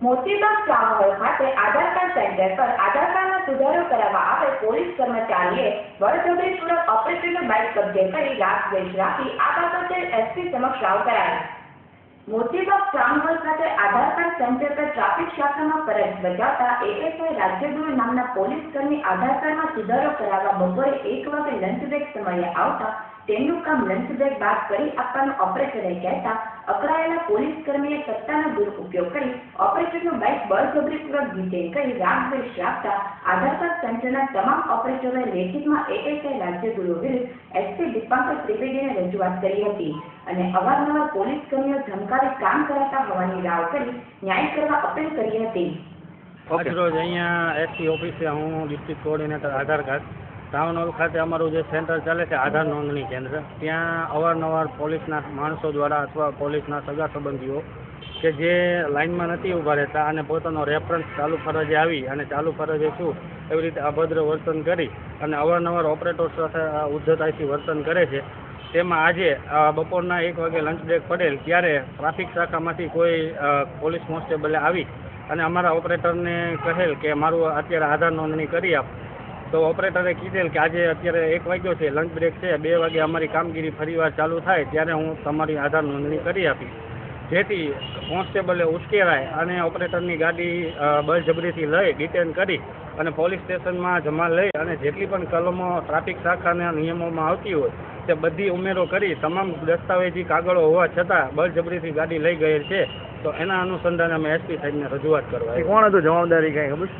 Moti Bagh town hall ખાતે Aadhaar card centre પર આધાર કાર્ડમાં સુધારો કરાવવા આવે પોલીસ કર્મચારીએ બળજબરીપૂર્વક ઓપરેટરનું બાઇક કબજે કરી રાત વેચ રાખી આ બાબતે એસપી સમક્ષ રાવ કરાયો મોતીબાગ ટાઉન હોલ ખાતે આધાર કાર્ડ સેન્ટર પર ટ્રાફિક શાખામાં ફરજ બજાવતા એએસઆઈ રાજ્યગુરુ નામના પોલીસ કર્મી આધાર કાર્ડમાં સુધારો કરાવવા બપોરે એક વાગે લંચ બ્રેક સમયે આવતા તેમનું કામ લંચ બ્રેક બાદ કરી આપવાનું ઓપરેટરે કહેતા અકળાયેલા પોલીસ કર્મીએ સત્તાનો દુરુપયોગ કરી ઓપરેટરનું બાઇક બળજબરીપૂર્વક ડિટેન કરી રાગદ્વેષ રાખતા આધાર કાર્ડ સેન્ટરના તમામ ઓપરેટરોએ લેખિતમાં એએસઆઈ રાજ્યગુરુ વિરુદ્ધ એસપી દીપાંકર ત્રિવેદીને રજૂઆત કરી હતી અને અવારનવાર પોલીસ કર્મીઓ ધમકાવી કામ કરાતા હોવાની રાવ કરી ન્યાય કરવા અપીલ કરી હતી. આજરોજ અહીંયા એસપી ઓફિસે હું district coordinator Aadhaar card town hall ખાતે અમારું જે સેન્ટર ચાલે છે, આધાર નોંધણી કેન્દ્ર, ત્યાં અવારનવાર પોલીસના માણસો દ્વારા અથવા પોલીસના સગા સંબંધીઓ કે જે લાઇનમાં નથી ઊભા રહેતા અને પોતાનો રેફરન્સ ચાલુ ફરજે આવી અને ચાલુ ફરજે શું, એવી રીતે અભદ્ર વર્તન કરી અને અવારનવાર ઓપરેટર સાથે ઉદ્ધતાથી વર્તન કરે છે. તેમાં આજે બપોરના એક વાગે લંચ બ્રેક પડેલ, ત્યારે ટ્રાફિક શાખામાંથી કોઈ પોલીસ કોન્સ્ટેબલે આવી અને અમારા ઓપરેટરને કહેલ કે મારું અત્યારે આધાર નોંધણી કરી આપ. તો ઓપરેટરે કીધેલ કે આજે અત્યારે એક વાગ્યો છે લંચ બ્રેક છે, બે વાગે અમારી કામગીરી ફરીવાર ચાલુ થાય ત્યારે હું તમારી આધાર નોંધણી કરી આપીશ. જેથી કોન્સ્ટેબલે ઉશ્કેરાય અને ઓપરેટરની ગાડી બળજબરીથી લઈ, ડિટેન કરી અને પોલીસ સ્ટેશનમાં જમા લઈ અને જેટલી પણ કલમો ટ્રાફિક શાખાના નિયમોમાં આવતી હોય તે બધી ઉમેરો કરી તમામ દસ્તાવેજી કાગળો હોવા છતાં બળજબરીથી ગાડી લઈ ગયેલ છે. તો એના અનુસંધાને અમે એસપી સાહેબને રજૂઆત કરવા એ કોણ હતું જવાબદારી કઈ ખબર?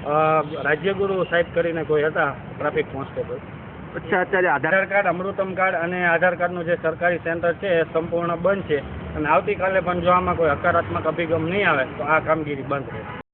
રાજ્યગુરુ સાહેબ કરીને કોઈ હતા ટ્રાફિક કોન્સ્ટેબલ. અચ્છા અત્યારે આધાર આધાર કાર્ડ અમૃતમ કાર્ડ અને આધાર કાર્ડનું જે સરકારી સેન્ટર છે એ સંપૂર્ણ બંધ છે. અને આવતીકાલે પણ જો આમાં કોઈ હકારાત્મક અભિગમ નહીં આવે તો આ કામગીરી બંધ રહેશે.